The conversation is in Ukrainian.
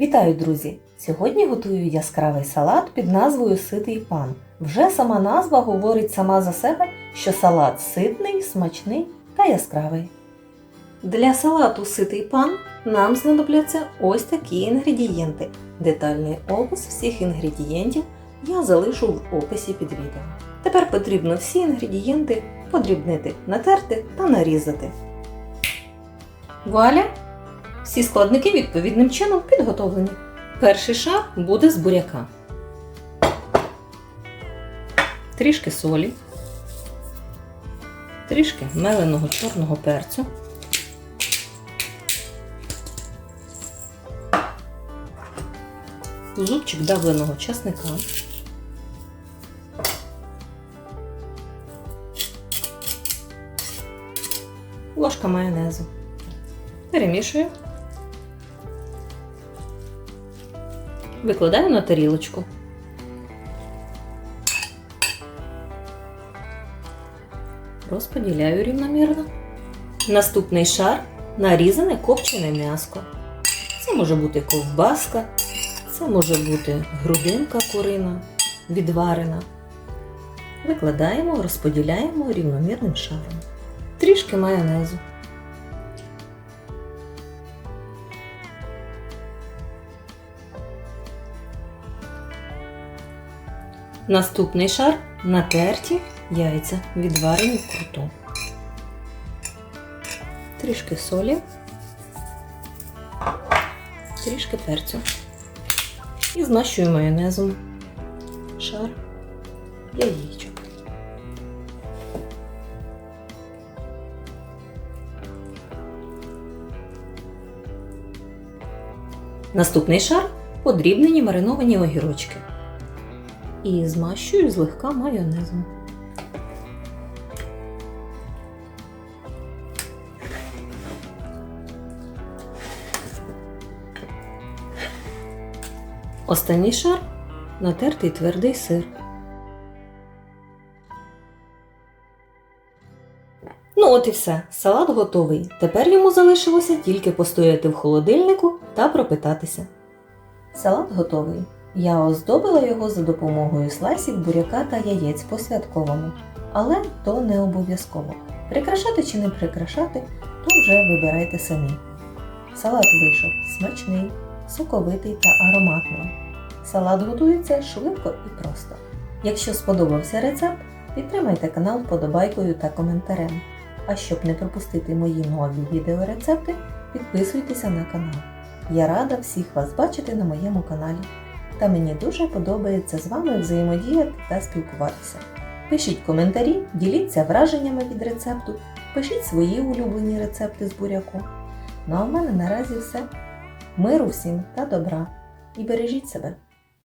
Вітаю, друзі! Сьогодні готую яскравий салат під назвою Ситий пан. Вже сама назва говорить сама за себе, що салат ситний, смачний та яскравий. Для салату Ситий пан нам знадобляться ось такі інгредієнти. Детальний опис всіх інгредієнтів я залишу в описі під відео. Тепер потрібно всі інгредієнти подрібнити, натерти та нарізати. Вуаля! Всі складники відповідним чином підготовлені. Перший шар буде з буряка. Трішки солі, трішки меленого чорного перцю. Зубчик давленого часника. Ложка майонезу. Перемішую. Викладаю на тарілочку. Розподіляю рівномірно. Наступний шар нарізане копчене м'яско. Це може бути ковбаска, це може бути грудинка курина, відварена. Викладаємо, розподіляємо рівномірним шаром. Трішки майонезу. Наступний шар натерті яйця, відварені вкруту. Трішки солі, трішки перцю. І змащую майонезом шар яєчок. Наступний шар подрібнені мариновані огірочки і змащую злегка майонезом. Останній шар натертий твердий сир. Ну от і все, салат готовий. Тепер йому залишилося тільки постояти в холодильнику та пропитатися. Салат готовий. Я оздобила його за допомогою слайсів буряка та яєць по святковому, але то не обов'язково. Прикрашати чи не прикрашати, то вже вибирайте самі. Салат вийшов смачний, соковитий та ароматний. Салат готується швидко і просто. Якщо сподобався рецепт, підтримайте канал вподобайкою та коментарем. А щоб не пропустити мої нові відеорецепти, підписуйтеся на канал. Я рада всіх вас бачити на моєму каналі та мені дуже подобається з вами взаємодіяти та спілкуватися. Пишіть коментарі, діліться враженнями від рецепту, пишіть свої улюблені рецепти з буряку. Ну а в мене наразі все. Миру всім та добра. І бережіть себе!